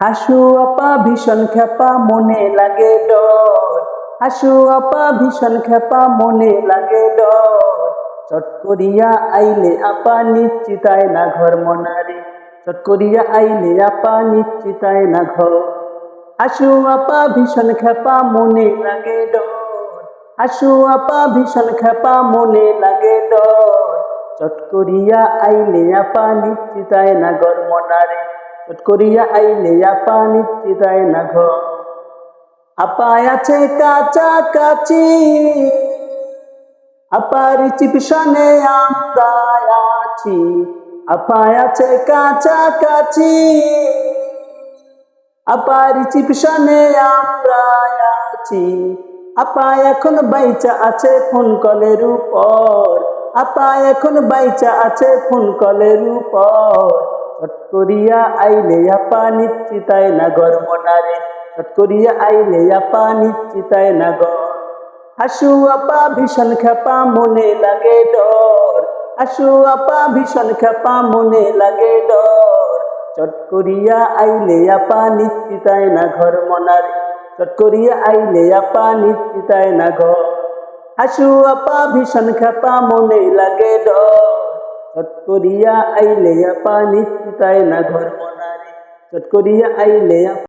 হাসু আপা ভীষণ খেপা মনে লাগে ডর। হাসু আপা ভীষণ খেপা মনে লাগে ডর। চট করিয়া আইলে আপা নিশ্চিতায় না ঘর মনারে। চট করিয়া আইলে আপা নিশ্চিতায় না ঘর। হাসু আপা ভীষণ খেপা মনে লাগে ডর। হাসু আপা ভীষণ খেপা মনে লাগে ডর। চট করিয়া আইলে আপা নিশ্চিতায় না ঘর মনারে। চট করিয়া আইলে আপা নিশ্চিতায় না ঘর আপায় আছে কাঁচা কাচি আপার চিপসনে আমরা আছি আপায় আছে কাঁচা কাচি আপার চিপসনে আমরা আছি, আপা এখন বাইচা আছে ফোন কলের উপর, আপা এখন বাইচা আছে ফোন কলের উপর। চট করিয়া আইলে আপা নিশ্চিতায় না গর মনারে। চট করিয়া আইলে আপা নিশ্চিতায় না গর হাসু আপা ভীষণ খেপা মনে লাগে ডর। হাসু আপা ভীষণ খেপা মনে লাগে ডর। চট করিয়া আইলে আপা নিশ্চিতায় না ঘর মনারে। চট করিয়া আইলে আপা নিশ্চিতায় না ঘর হাসু আপা ভীষণ খেপা মনে লাগে ডর। চট করিয়া আইলে আপা নিশ্চিতায় না ঘর মনারে চট করিয়া আইলে আপা